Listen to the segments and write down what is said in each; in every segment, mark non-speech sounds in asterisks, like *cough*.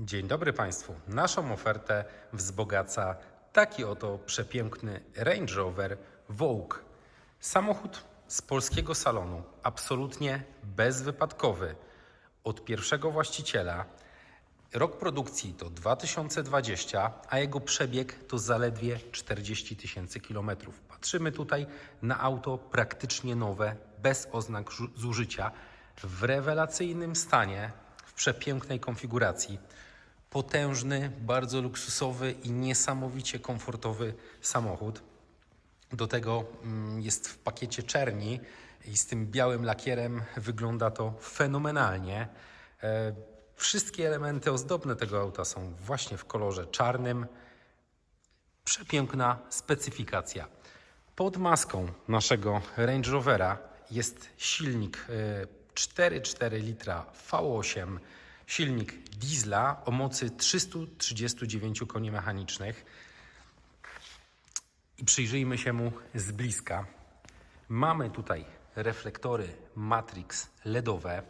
Dzień dobry Państwu. Naszą ofertę wzbogaca taki oto przepiękny Range Rover Vogue. Samochód z polskiego salonu, absolutnie bezwypadkowy, od pierwszego właściciela. Rok produkcji to 2020, a jego przebieg to zaledwie 40 tysięcy kilometrów. Patrzymy tutaj na auto praktycznie nowe, bez oznak zużycia, w rewelacyjnym stanie, w przepięknej konfiguracji. Potężny, bardzo luksusowy i niesamowicie komfortowy samochód. Do tego mm, jest w pakiecie czerni i z tym białym lakierem wygląda to fenomenalnie. E, Wszystkie elementy ozdobne tego auta są właśnie w kolorze czarnym. Przepiękna specyfikacja. Pod maską naszego Range Rovera jest silnik e, 4,4 litra V8, silnik diesla o mocy 339 koni mechanicznych i przyjrzyjmy się mu z bliska. Mamy tutaj reflektory Matrix LEDowe.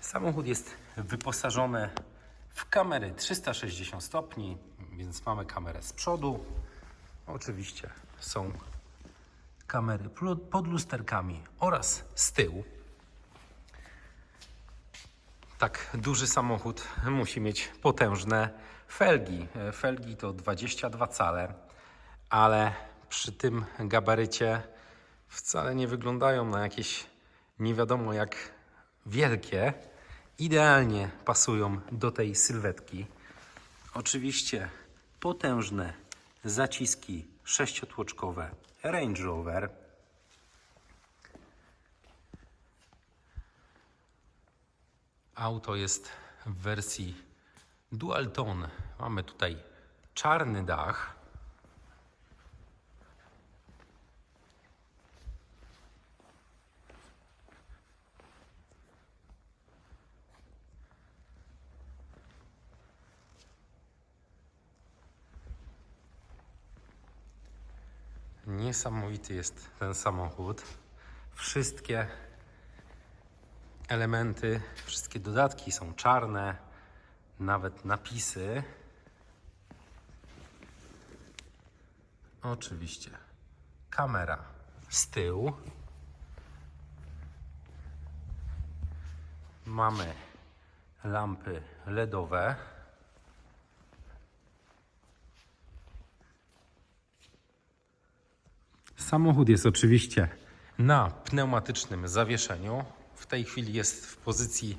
Samochód jest wyposażony w kamery 360 stopni, więc mamy kamerę z przodu. Oczywiście są kamery pod lusterkami oraz z tyłu. Tak duży samochód musi mieć potężne felgi. E, Felgi to 22 cale, ale przy tym gabarycie wcale nie wyglądają na jakieś nie wiadomo jak wielkie. Idealnie pasują do tej sylwetki. Oczywiście potężne zaciski sześciotłoczkowe Range Rover. Auto jest w wersji dual tone. Mamy tutaj czarny dach. Niesamowity jest ten samochód. Wszystkie elementy, wszystkie dodatki są czarne, nawet napisy. Oczywiście kamera z tyłu. Mamy lampy LEDowe. Samochód jest oczywiście na pneumatycznym zawieszeniu. W tej chwili jest w pozycji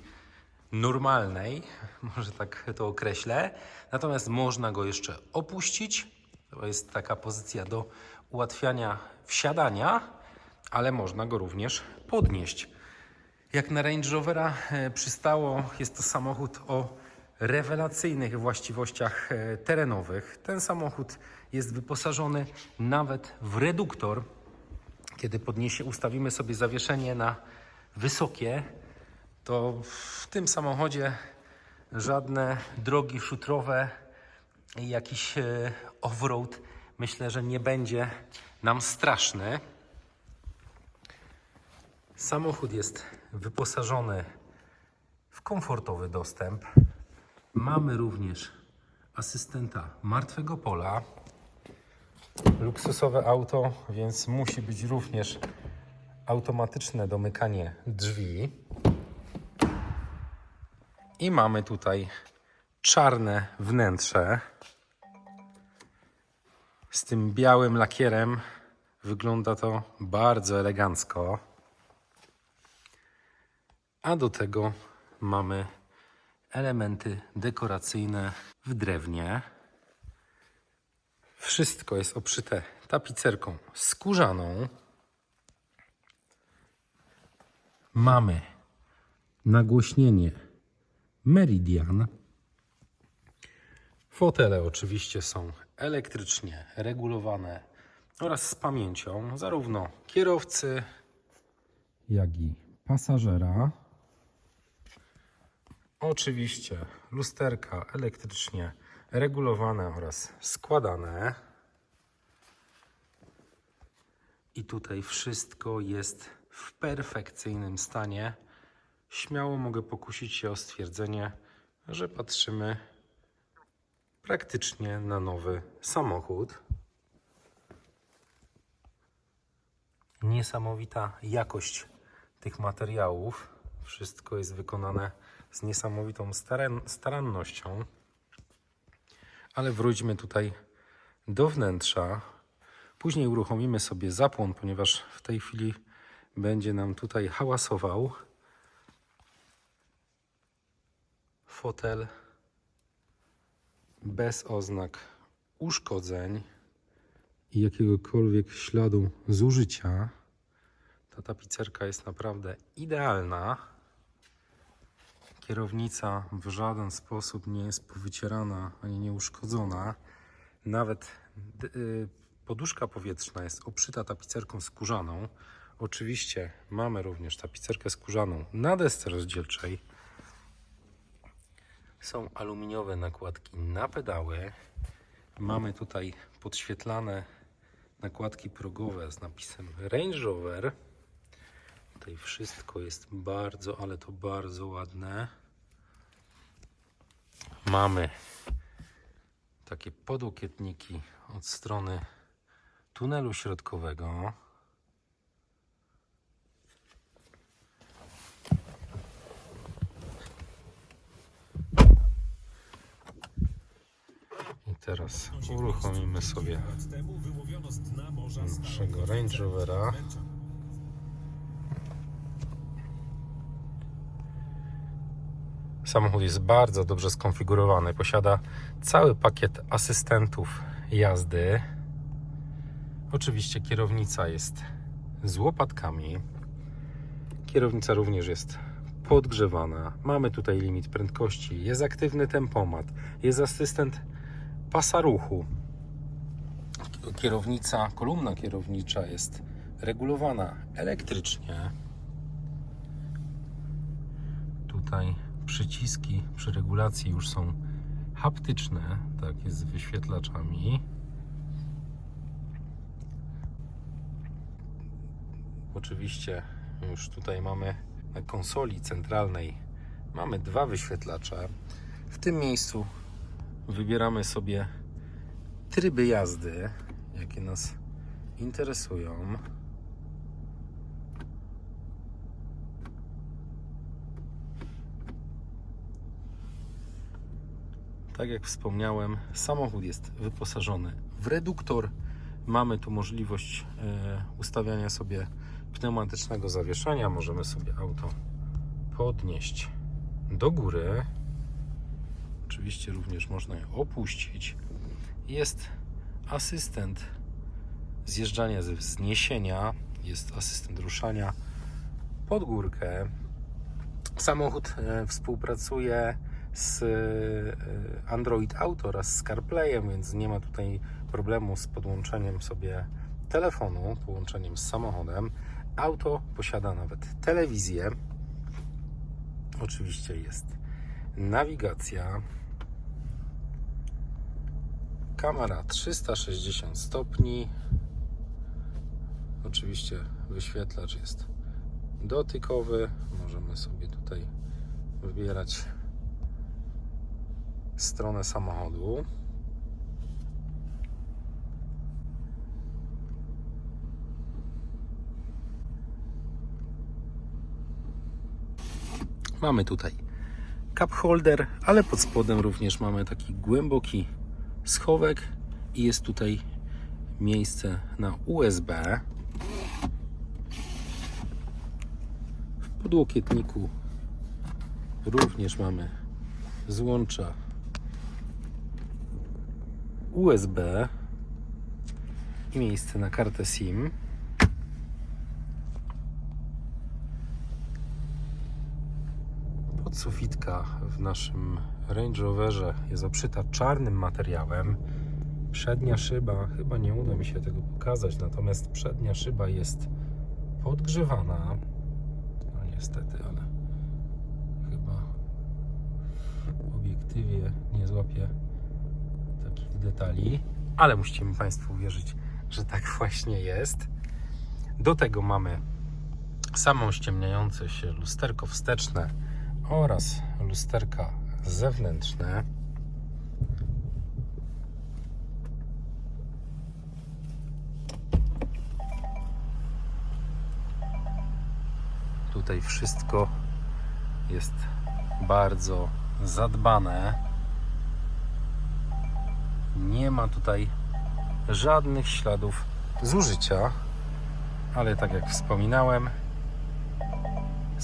normalnej, *laughs* może tak to określę. Natomiast można go jeszcze opuścić. To jest taka pozycja do ułatwiania wsiadania, ale można go również podnieść. Jak na Range Rovera e, przystało, jest to samochód o rewelacyjnych właściwościach e, terenowych. Ten samochód jest wyposażony nawet w reduktor. Kiedy podniesie, ustawimy sobie zawieszenie na wysokie, to w tym samochodzie żadne drogi szutrowe i jakiś e, offroad myślę, że nie będzie nam straszny. Samochód jest wyposażony w komfortowy dostęp. Mamy również asystenta martwego pola. Luksusowe auto, więc musi być również automatyczne domykanie drzwi. I mamy tutaj czarne wnętrze z tym białym lakierem. Wygląda to bardzo elegancko. A do tego mamy elementy dekoracyjne w drewnie. Wszystko jest obszyte tapicerką skórzaną. Mamy nagłośnienie Meridian. Fotele oczywiście są elektrycznie regulowane oraz z pamięcią zarówno kierowcy, jak i pasażera. Oczywiście lusterka elektrycznie regulowane oraz składane. I tutaj wszystko jest w perfekcyjnym stanie. Śmiało mogę pokusić się o stwierdzenie, że patrzymy praktycznie na nowy samochód. Niesamowita jakość tych materiałów. Wszystko jest wykonane z niesamowitą staran- starannością. Ale wróćmy tutaj do wnętrza. Później uruchomimy sobie zapłon, ponieważ w tej chwili będzie nam tutaj hałasował. Fotel bez oznak uszkodzeń i jakiegokolwiek śladu zużycia. Ta tapicerka jest naprawdę idealna. Kierownica w żaden sposób nie jest powycierana ani nieuszkodzona. Nawet y, poduszka powietrzna jest obszyta tapicerką skórzaną. Oczywiście mamy również tapicerkę skórzaną na desce rozdzielczej. Są aluminiowe nakładki na pedały. Mamy tutaj podświetlane nakładki progowe z napisem Range Rover. Tutaj wszystko jest bardzo, ale to bardzo ładne. Mamy takie podłokietniki od strony tunelu środkowego. Teraz uruchomimy sobie naszego Range Rovera. Samochód jest bardzo dobrze skonfigurowany. Posiada cały pakiet asystentów jazdy. Oczywiście kierownica jest z łopatkami. Kierownica również jest podgrzewana. Mamy tutaj limit prędkości, jest aktywny tempomat, jest asystent pasa ruchu. Kierownica, kolumna kierownicza jest regulowana elektrycznie. Tutaj przyciski przy regulacji już są haptyczne, tak jest z wyświetlaczami. Oczywiście już tutaj mamy na konsoli centralnej mamy dwa wyświetlacze. W tym miejscu wybieramy sobie tryby jazdy, jakie nas interesują. Tak jak wspomniałem, samochód jest wyposażony w reduktor. Mamy tu możliwość e, ustawiania sobie pneumatycznego zawieszenia. Możemy sobie auto podnieść do góry. Oczywiście również można je opuścić. Jest asystent zjeżdżania ze wzniesienia, jest asystent ruszania pod górkę. Samochód e, współpracuje z e, Android Auto oraz z CarPlayem, więc nie ma tutaj problemu z podłączeniem sobie telefonu, połączeniem z samochodem. Auto posiada nawet telewizję. Oczywiście jest nawigacja, kamera 360 stopni. Oczywiście wyświetlacz jest dotykowy. Możemy sobie tutaj wybierać stronę samochodu. Mamy tutaj cup holder, ale pod spodem również mamy taki głęboki schowek i jest tutaj miejsce na USB. W podłokietniku również mamy złącza USB i miejsce na kartę SIM. Podsufitka w naszym Range Roverze jest obszyta czarnym materiałem. Przednia szyba, chyba nie uda mi się tego pokazać, natomiast przednia szyba jest podgrzewana. No niestety, ale chyba w obiektywie nie złapię takich detali, ale musicie mi Państwo uwierzyć, że tak *laughs* właśnie jest. Do tego mamy samo ściemniające się lusterko wsteczne oraz lusterka zewnętrzne. Tutaj wszystko jest bardzo zadbane. Nie ma tutaj żadnych śladów zużycia, ale tak jak wspominałem,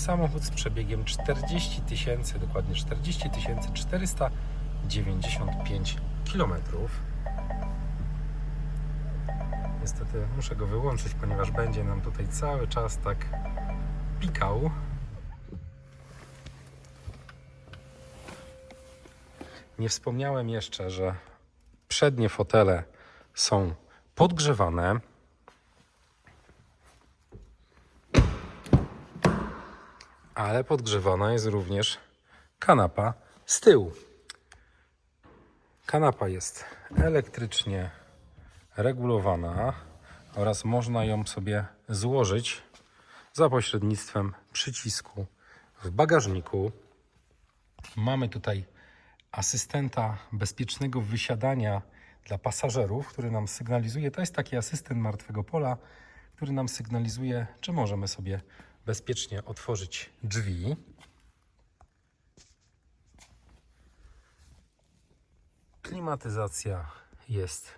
samochód z przebiegiem 40 tysięcy, dokładnie 40 495 km. Niestety muszę go wyłączyć, ponieważ będzie nam tutaj cały czas tak pikał. Nie wspomniałem jeszcze, że przednie fotele są podgrzewane. Ale podgrzewana jest również kanapa z tyłu. Kanapa jest elektrycznie regulowana oraz można ją sobie złożyć za pośrednictwem przycisku w bagażniku. Mamy tutaj asystenta bezpiecznego wysiadania dla pasażerów, który nam sygnalizuje, to jest taki asystent martwego pola, który nam sygnalizuje, czy możemy sobie bezpiecznie otworzyć drzwi. Klimatyzacja jest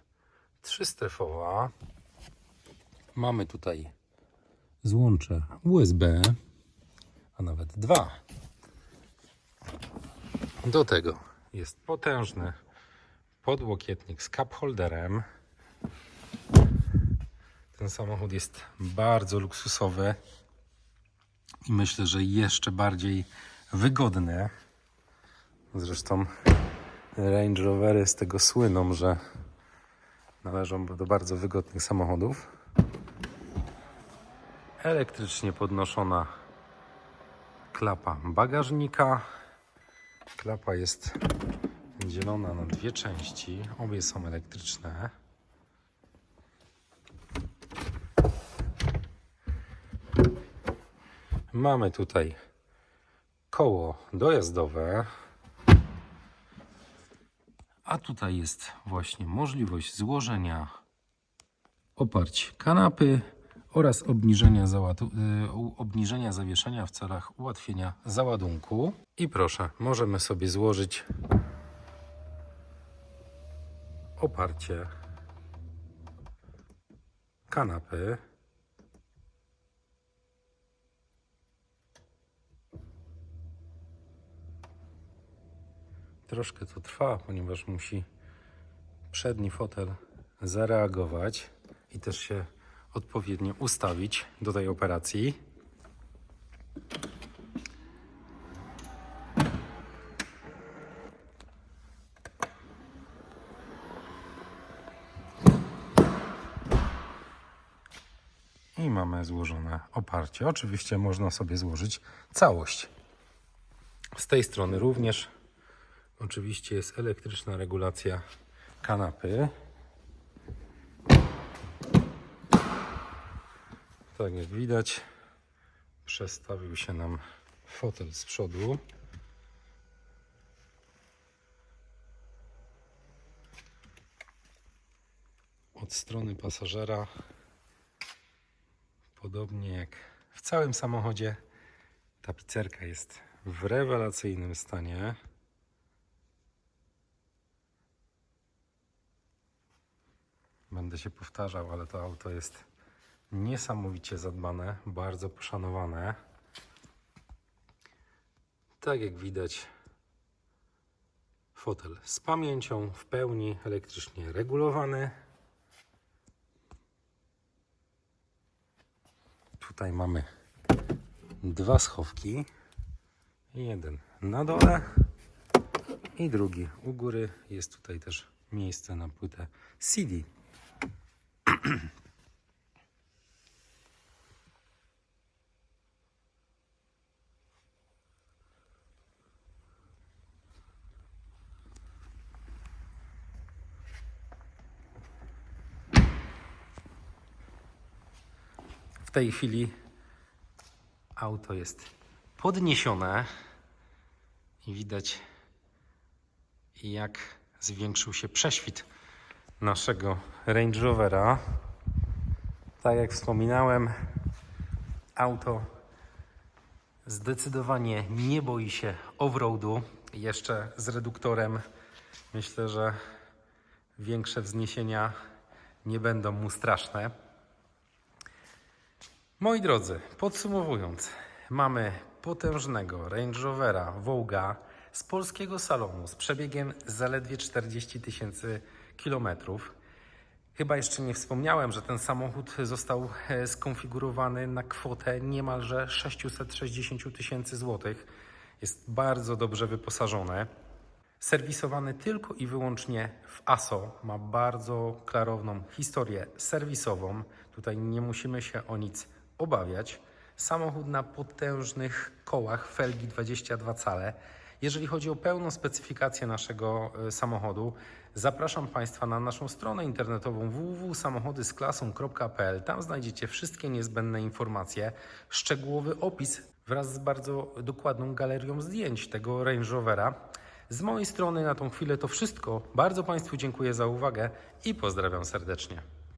trzystrefowa. Mamy tutaj złącze USB, a nawet dwa. Do tego jest potężny podłokietnik z cup holderem. Ten samochód jest bardzo luksusowy i myślę, że jeszcze bardziej wygodny. Zresztą Range Rovery z tego słyną, że należą do bardzo wygodnych samochodów. Elektrycznie podnoszona klapa bagażnika. Klapa jest dzielona na dwie części. Obie są elektryczne. Mamy tutaj koło dojazdowe. A tutaj jest właśnie możliwość złożenia oparć kanapy oraz obniżenia, załadu- y, obniżenia zawieszenia w celach ułatwienia załadunku. I proszę, możemy sobie złożyć oparcie kanapy. Troszkę to trwa, ponieważ musi przedni fotel zareagować i też się odpowiednio ustawić do tej operacji. I mamy złożone oparcie. Oczywiście można sobie złożyć całość. Z tej strony również oczywiście jest elektryczna regulacja kanapy. Tak jak widać, przestawił się nam fotel z przodu. Od strony pasażera, podobnie jak w całym samochodzie, tapicerka jest w rewelacyjnym stanie. Będę się powtarzał, ale to auto jest niesamowicie zadbane, bardzo poszanowane. Tak jak widać, fotel z pamięcią w pełni elektrycznie regulowany. Tutaj mamy dwa schowki. Jeden na dole i drugi u góry. Jest tutaj też miejsce na płytę CD. W tej chwili auto jest podniesione i widać jak zwiększył się prześwit naszego Range Rovera. Tak jak wspominałem, auto zdecydowanie nie boi się offroadu. Jeszcze z reduktorem myślę, że większe wzniesienia nie będą mu straszne. Moi drodzy, podsumowując, mamy potężnego Range Rovera Voga z polskiego salonu z przebiegiem zaledwie 40 tysięcy kilometrów. Chyba jeszcze nie wspomniałem, że ten samochód został e, skonfigurowany na kwotę niemalże 660 tysięcy złotych. Jest bardzo dobrze wyposażony. Serwisowany tylko i wyłącznie w ASO. Ma bardzo klarowną historię serwisową. Tutaj nie musimy się o nic obawiać. Samochód na potężnych kołach felgi 22 cale. Jeżeli chodzi o pełną specyfikację naszego e, samochodu, zapraszam Państwa na naszą stronę internetową www.samochodysklasą.pl. Tam znajdziecie wszystkie niezbędne informacje, szczegółowy opis wraz z bardzo dokładną galerią zdjęć tego Range Rovera. Z mojej strony na tą chwilę to wszystko. Bardzo Państwu dziękuję za uwagę i pozdrawiam serdecznie.